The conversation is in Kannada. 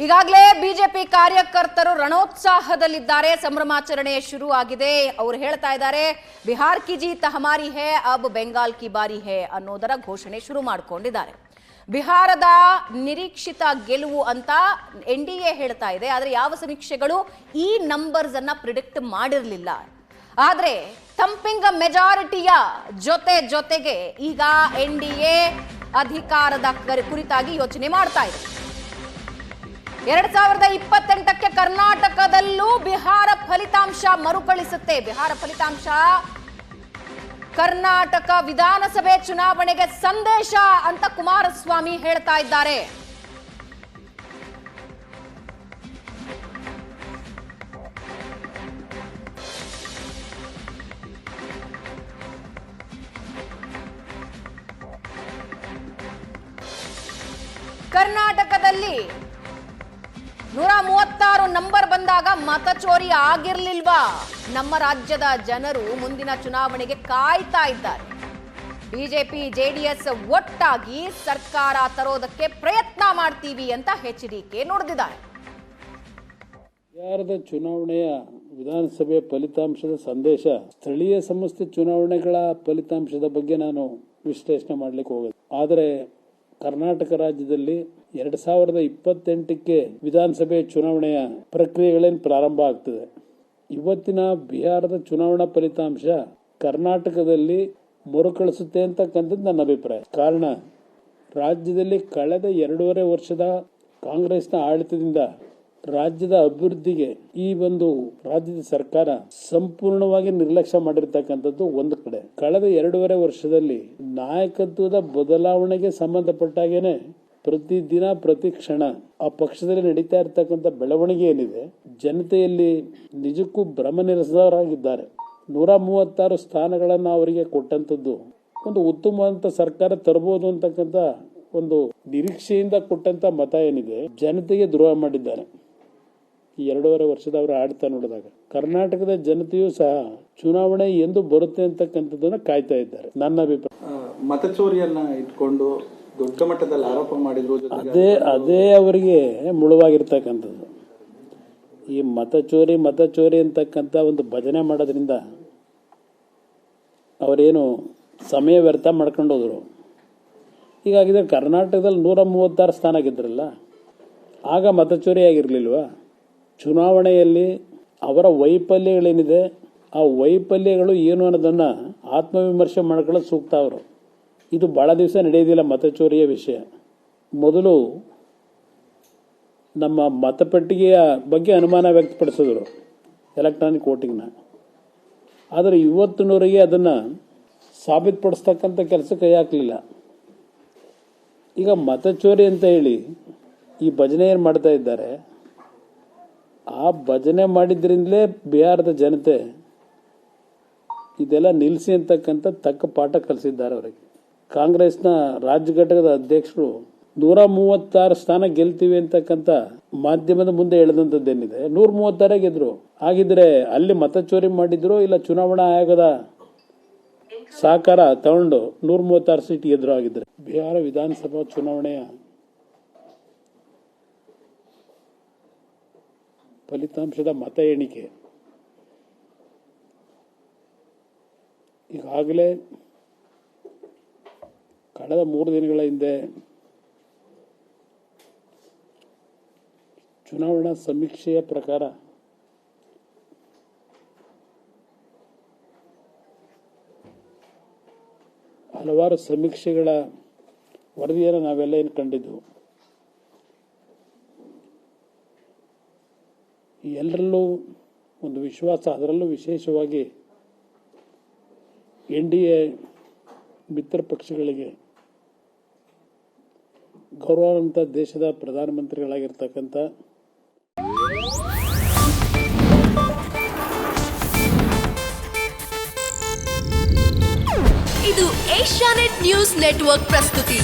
ಈಗಾಗಲೇ ಬಿಜೆಪಿ ಕಾರ್ಯಕರ್ತರು ರಣೋತ್ಸಾಹದಲ್ಲಿದ್ದಾರೆ. ಸಂಭ್ರಮಾಚರಣೆ ಶುರು ಆಗಿದೆ ಅವರು ಹೇಳ್ತಾ ಇದ್ದಾರೆ, ಬಿಹಾರ್ ಕಿ ಜೀತ್ ಹಮಾರಿ ಹೇ, ಅಬ್ ಬೆಂಗಾಲ್ ಕಿ ಬಾರಿ ಹೇ ಅನ್ನೋದರ ಘೋಷಣೆ ಶುರು ಮಾಡಿಕೊಂಡಿದ್ದಾರೆ. ಬಿಹಾರದ ನಿರೀಕ್ಷಿತ ಗೆಲುವು ಅಂತ ಎನ್ ಡಿ ಎ ಹೇಳ್ತಾ ಇದೆ. ಆದರೆ ಯಾವ ಸಮೀಕ್ಷೆಗಳು ಈ ನಂಬರ್ಸ್ ಅನ್ನ ಪ್ರಿಡಿಕ್ಟ್ ಮಾಡಿರಲಿಲ್ಲ. ಆದರೆ ತಂಪಿಂಗ್ ಮೆಜಾರಿಟಿಯ ಜೊತೆ ಜೊತೆಗೆ ಈಗ ಎನ್ ಡಿ ಎ ಅಧಿಕಾರದ ಕರ್- ಕುರಿತಾಗಿ ಯೋಚನೆ ಮಾಡ್ತಾ ಇದೆ. ಎರಡ್ ಸಾವಿರದ ಇಪ್ಪತ್ತೆಂಟಕ್ಕೆ ಕರ್ನಾಟಕದಲ್ಲೂ ಬಿಹಾರ ಫಲಿತಾಂಶ ಮರುಕಳಿಸುತ್ತೆ. ಬಿಹಾರ ಫಲಿತಾಂಶ, ಕರ್ನಾಟಕ ವಿಧಾನಸಭೆ ಚುನಾವಣೆಗೆ ಸಂದೇಶ ಅಂತ ಕುಮಾರಸ್ವಾಮಿ ಹೇಳ್ತಾ ಇದ್ದಾರೆ. ಕರ್ನಾಟಕದಲ್ಲಿ ನೂರ ಮೂವತ್ತಾರು ನಂಬರ್ ಬಂದಾಗ ಮತಚೋರಿ ಆಗಿರ್ಲಿಲ್ವಾ? ನಮ್ಮ ರಾಜ್ಯದ ಜನರು ಮುಂದಿನ ಚುನಾವಣೆಗೆ ಕಾಯ್ತಾ ಇದ್ದಾರೆ. ಬಿಜೆಪಿ, ಜೆಡಿಎಸ್ ಒಟ್ಟಾಗಿ ಸರ್ಕಾರ ತರೋದಕ್ಕೆ ಪ್ರಯತ್ನ ಮಾಡ್ತೀವಿ ಅಂತ ಎಚ್ ಡಿ ಕೆ ನುಡಿದಿದ್ದಾರೆ. ಬಿಹಾರದ ಚುನಾವಣೆಯ ವಿಧಾನಸಭೆ ಫಲಿತಾಂಶದ ಸಂದೇಶ, ಸ್ಥಳೀಯ ಸಂಸ್ಥೆ ಚುನಾವಣೆಗಳ ಫಲಿತಾಂಶದ ಬಗ್ಗೆ ನಾನು ವಿಶ್ಲೇಷಣೆ ಮಾಡಲಿಕ್ಕೆ ಹೋಗೋದು ಆದರೆ ಕರ್ನಾಟಕ ರಾಜ್ಯದಲ್ಲಿ ಎರಡ್ ಸಾವಿರದ ಇಪ್ಪತ್ತೆಂಟಕ್ಕೆ ವಿಧಾನಸಭೆ ಚುನಾವಣೆಯ ಪ್ರಕ್ರಿಯೆಗಳೇನು ಪ್ರಾರಂಭ ಆಗ್ತದೆ. ಇವತ್ತಿನ ಬಿಹಾರದ ಚುನಾವಣಾ ಫಲಿತಾಂಶ ಕರ್ನಾಟಕದಲ್ಲಿ ಮರುಕಳಿಸುತ್ತೆ ಅಂತಕ್ಕಂಥದ್ದು ನನ್ನ ಅಭಿಪ್ರಾಯ. ಕಾರಣ, ರಾಜ್ಯದಲ್ಲಿ ಕಳೆದ ಎರಡೂವರೆ ವರ್ಷದ ಕಾಂಗ್ರೆಸ್ನ ಆಡಳಿತದಿಂದ ರಾಜ್ಯದ ಅಭಿವೃದ್ಧಿಗೆ ಈ ಒಂದು ರಾಜ್ಯದ ಸರ್ಕಾರ ಸಂಪೂರ್ಣವಾಗಿ ನಿರ್ಲಕ್ಷ್ಯ ಮಾಡಿರ್ತಕ್ಕಂಥದ್ದು ಒಂದು ಕಡೆ. ಕಳೆದ ಎರಡೂವರೆ ವರ್ಷದಲ್ಲಿ ನಾಯಕತ್ವದ ಬದಲಾವಣೆಗೆ ಸಂಬಂಧಪಟ್ಟಾಗೇನೆ ಪ್ರತಿದಿನ, ಪ್ರತಿ ಕ್ಷಣ ಆ ಪಕ್ಷದಲ್ಲಿ ನಡೀತಾ ಇರತಕ್ಕಂಥ ಬೆಳವಣಿಗೆ ಏನಿದೆ, ಜನತೆಯಲ್ಲಿ ನಿಜಕ್ಕೂ ಭ್ರಮ ನಿರಸದವರಾಗಿದ್ದಾರೆ ನೂರ ಮೂವತ್ತಾರು ಸ್ಥಾನಗಳನ್ನು ಅವರಿಗೆ ಕೊಟ್ಟಂಥದ್ದು ಒಂದು ಉತ್ತಮವಾದಂಥ ಸರ್ಕಾರ ತರಬಹುದು ಅಂತಕ್ಕಂಥ ಒಂದು ನಿರೀಕ್ಷೆಯಿಂದ ಕೊಟ್ಟಂತ ಮತ ಏನಿದೆ, ಜನತೆಗೆ ದ್ರೋಹ ಮಾಡಿದ್ದಾರೆ. ಈ ಎರಡೂವರೆ ವರ್ಷದ ಆಡ್ತಾ ನೋಡಿದಾಗ ಕರ್ನಾಟಕದ ಜನತೆಯೂ ಸಹ ಚುನಾವಣೆ ಎಂದು ಬರುತ್ತೆ ಅಂತಕ್ಕಂಥದ್ದನ್ನ ಕಾಯ್ತಾ ಇದ್ದಾರೆ. ನನ್ನ ಅಭಿಪ್ರಾಯ. ಮತಚೋರಿಯನ್ನ ಇಟ್ಕೊಂಡು ದೊಡ್ಡ ಮಟ್ಟದಲ್ಲಿ ಆರೋಪ ಮಾಡಿದ್ರು ಅದೇ ಅದೇ ಅವರಿಗೆ ಮುಳುವಾಗಿರ್ತಕ್ಕಂಥದ್ದು. ಈ ಮತಚೋರಿ ಮತಚೋರಿ ಅಂತಕ್ಕಂಥ ಒಂದು ಭಜನೆ ಮಾಡೋದ್ರಿಂದ ಅವರೇನು ಸಮಯ ವ್ಯರ್ಥ ಮಾಡ್ಕೊಂಡು ಹೋದರು. ಈಗಾಗಿದ್ರೆ ಕರ್ನಾಟಕದಲ್ಲಿ ನೂರ ಮೂವತ್ತಾರು ಸ್ಥಾನ ಗೆದ್ರಲ್ಲ ಆಗ ಮತಚೋರಿ ಆಗಿರ್ಲಿಲ್ವಾ? ಚುನಾವಣೆಯಲ್ಲಿ ಅವರ ವೈಫಲ್ಯಗಳೇನಿದೆ, ಆ ವೈಫಲ್ಯಗಳು ಏನು ಅನ್ನೋದನ್ನು ಆತ್ಮವಿಮರ್ಶೆ ಮಾಡ್ಕೊಳ್ಳೋದು ಸೂಕ್ತ ಅವರು. ಇದು ಭಾಳ ದಿವಸ ನಡೆಯೋದಿಲ್ಲ ಮತಚೋರಿಯ ವಿಷಯ. ಮೊದಲು ನಮ್ಮ ಮತಪೆಟ್ಟಿಗೆಯ ಬಗ್ಗೆ ಅನುಮಾನ ವ್ಯಕ್ತಪಡಿಸಿದ್ರು ಎಲೆಕ್ಟ್ರಾನಿಕ್ ವೋಟಿಂಗ್ನ. ಆದರೆ ಇವತ್ತಿನವರೆಗೆ ಅದನ್ನು ಸಾಬೀತುಪಡಿಸ್ತಕ್ಕಂಥ ಕೆಲಸ ಕೈ ಹಾಕಲಿಲ್ಲ. ಈಗ ಮತಚೋರಿ ಅಂತ ಹೇಳಿ ಈ ಭಜನೆ ಏನು ಮಾಡ್ತಾ ಇದ್ದಾರೆ ಆ ಭಜನೆ ಮಾಡಿದ್ರಿಂದಲೇ ಬಿಹಾರದ ಜನತೆ ಇದೆಲ್ಲ ನಿಲ್ಲಿಸಿ ಅಂತಕ್ಕಂಥ ತಕ್ಕ ಪಾಠ ಕಲಿಸಿದ್ದಾರೆ ಅವರಿಗೆ. ಕಾಂಗ್ರೆಸ್ನ ರಾಜ್ಯ ಘಟಕದ ಅಧ್ಯಕ್ಷರು ನೂರ ಮೂವತ್ತಾರು ಸ್ಥಾನ ಗೆಲ್ತೀವಿ ಅಂತಕ್ಕಂಥ ಮಾಧ್ಯಮದ ಮುಂದೆ ಎಳೆದಂಥದ್ದೇನಿದೆ. ನೂರ ಮೂವತ್ತಾರೇ ಗೆದ್ರು. ಹಾಗಿದ್ರೆ ಅಲ್ಲಿ ಮತ ಚೋರಿ ಮಾಡಿದ್ರು ಇಲ್ಲ ಚುನಾವಣಾ ಆಯೋಗದ ಸಹಕಾರ ತಗೊಂಡು ನೂರ ಮೂವತ್ತಾರು ಸೀಟ್ ಗೆದ್ರು ಆಗಿದ್ರೆ ಬಿಹಾರ ವಿಧಾನಸಭಾ ಚುನಾವಣೆಯ ಫಲಿತಾಂಶದ ಮತ ಎಣಿಕೆ. ಈಗಾಗಲೇ ಕಳೆದ ಮೂರು ದಿನಗಳ ಹಿಂದೆ ಚುನಾವಣಾ ಸಮೀಕ್ಷೆಯ ಪ್ರಕಾರ ಹಲವಾರು ಸಮೀಕ್ಷೆಗಳ ವರದಿಯನ್ನು ನಾವೆಲ್ಲ ಏನು ಕಂಡಿದ್ವು ಎಲ್ಲರಲ್ಲೂ ಒಂದು ವಿಶ್ವಾಸ, ಅದರಲ್ಲೂ ವಿಶೇಷವಾಗಿ ಎನ್ ಡಿ ಎ ಮಿತ್ರ ಪಕ್ಷಗಳಿಗೆ ಗೌರವಾನ್ವಿತ ದೇಶದ ಪ್ರಧಾನಮಂತ್ರಿಗಳಾಗಿರ್ತಕ್ಕಂಥ ಇದು ಏಷ್ಯಾನೆಟ್ ನ್ಯೂಸ್ ನೆಟ್ವರ್ಕ್ ಪ್ರಸ್ತುತಿ.